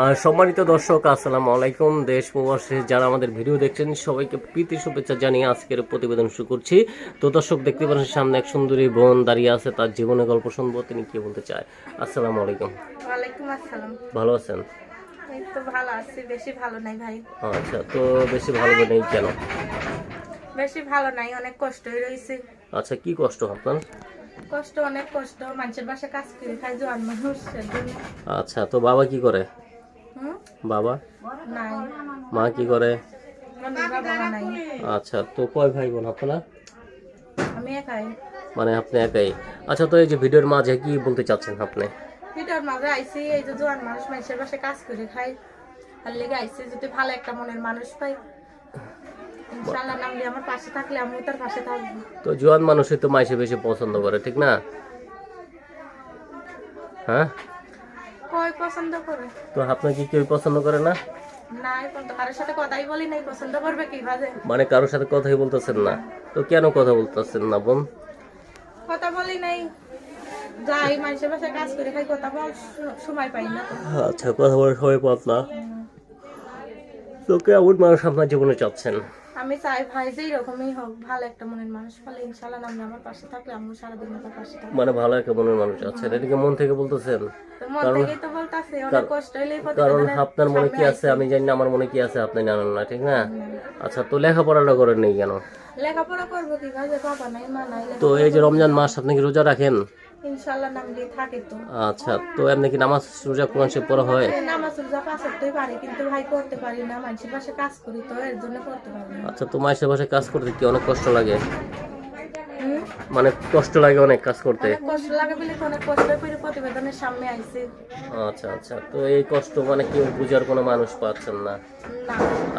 আর সম্মানিত দর্শক আসসালামু আলাইকুম। দেশ প্রবাসে যারা আমাদের ভিডিও দেখছেন সবাইকে প্রীতি শুভেচ্ছা জানিয়ে আজকের প্রতিবেদন শুরু করছি। তো দর্শক দেখতে পাচ্ছেন সামনে এক সুন্দরী বোন দাঁড়িয়ে আছে তার জীবনের গল্প শুনব তিনি কি বলতে চায়? আসসালামু আলাইকুম। ওয়ালাইকুম আসসালাম। ভালো আছেন? ভালো আছি বেশি ভালো নাই ভাই। আচ্ছা তো বেশি ভালো নেই কেন? বেশি ভালো নাই অনেক কষ্টই রয়েছে। আচ্ছা কি কষ্ট আপনার? কষ্ট অনেক কষ্ট। মানুষের বাসা কাজ করে খাই জোয়ান মানুষ আচ্ছা তো বাবা কি করে? বাবা? নাই। মা কি করে? আচ্ছা তো কয় ভাই বোন আপনারা? আমি একাই। মানে আপনি একাই। আচ্ছা তো এই যে ভিডিওর মাঝে কি বলতে চাচ্ছেন আপনি? ভিতর মাঝে আইসি এই যে জোয়ান মানুষ মানুষের বাসা কাজ করে খাই আর লেগে আইসি যদি ভালো একটা মনের মানুষ পাই। আমার পাশে থাকলে আমিও তার পাশে থাকব। তো জোয়ান মানুষই তো মাইসে বেশি পছন্দ করে ঠিক না? হ্যাঁ? কই পছন্দ করে? তো আপনার কি কেউ পছন্দ করে না? না মানে কারোর সাথে কথাই বলতেছেন না। তো কেন কথা বলতেছেন না বোন? কথা বলি নাই। যাই মানুষের বাসায় কাজ করে খাই কথা বল সময় পাই না। আচ্ছা কথা বলার সময় পাতলা তো কেমন মানুষ আপনার জীবনে চাচ্ছেন? আমি চাই ভাই যে এরকমই হোক ভালো একটা মনের মানুষ পালে ইনশাল্লাহ নামলে আমার পাশে থাকলে আমি সারাদিন তার পাশে থাকব। মানে ভালো একটা মনের মানুষ আছেন এটা কি মন থেকে বলতেছেন? মন থেকেই তো বলতাছে অনেক কষ্ট কারণ আপনার মনে কি আছে? আমি জানি না আমার মনে কি আছে আপনি জানেন না ঠিক না? আচ্ছা তো লেখাপড়াটা করেন নেই কেন? লেখাপড়া করব কি ভাবে বাবা নাই মা নাই তো এই যে রমজান মাস আপনি কি রোজা রাখেন? থাকে তো। আচ্ছা তো এমনি কি নামাজ রোজা কোরআন শরীফ পড়া হয়? এই নামাজ রোজা পাঁচ সপ্তাহে পারি কিন্তু ভাই করতে পারি না মানুষের পাশে কাজ করি তো এর জন্য করতে পারি না। আচ্ছা তো কাজ করতে কি অনেক কষ্ট লাগে? মানে কষ্ট লাগে অনেক কাজ করতে? কষ্ট লাগে বলে তো অনেক কষ্ট করে প্রতিবেদনের সামনে আইছে। আচ্ছা আচ্ছা তো এই কষ্ট মানে কেউ বুঝার কোনো মানুষ পাচ্ছেন না।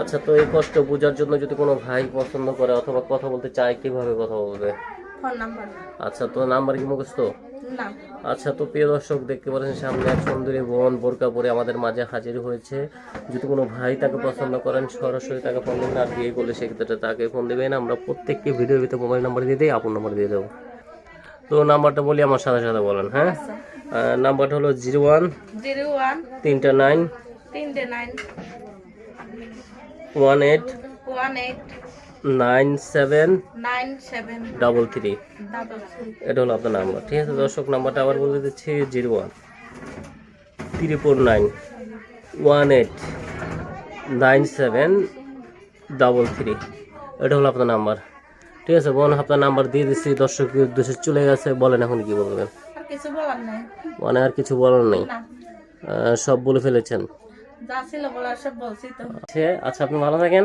আচ্ছা তো এই কষ্ট বোঝার জন্য যদি কোনো ভাই পছন্দ করে অথবা কথা বলতে চায় কীভাবে কথা বলবে? আচ্ছা তো নাম্বার কি মুখস্থ? আচ্ছা তো প্রিয় দর্শক দেখতে পাচ্ছেন সামনে এক সুন্দরী বোন বোরকা পরে আমাদের মাঝে হাজির হয়েছে। যদি কোনো ভাই তাকে পছন্দ করেন সরাসরি তাকে ফোন দেবেন আর বিয়ে করলে সেক্ষেত্রে তাকে ফোন দেবেন। আমরা প্রত্যেককে ভিডিওর ভিতরে মোবাইল নাম্বার দিয়ে দিই আপন নাম্বার দিয়ে দেবো। তো নাম্বারটা বলি আমার সাথে সাথে বলেন হ্যাঁ? আচ্ছা। নাম্বারটা হলো জিরো ওয়ান জিরো ওয়ান তিনটা নাইন তিনটে nine one eight one eight nine seven double three. এটা হলো আপনার নাম্বার ঠিক আছে? দর্শক নাম্বারটা আবার বলে দিচ্ছি zero one. Triple nine. One eight nine seven double three. এটা হলো আপনার নাম্বার ঠিক আছে? বোন আপনার নাম্বার দিয়ে দিচ্ছি দর্শকের উদ্দেশ্যে চলে গেছে বলেন এখন কি বলবেন? মানে আর কিছু বলার নেই। সব বলে ফেলেছেন। আচ্ছা আচ্ছা আপনি ভালো থাকেন।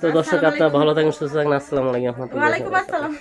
তো দর্শক আপনার ভালো থাকেন সুস্থ থাকেন। আসসালামু আলাইকুম রহমতুল্লাহি আসসালাম।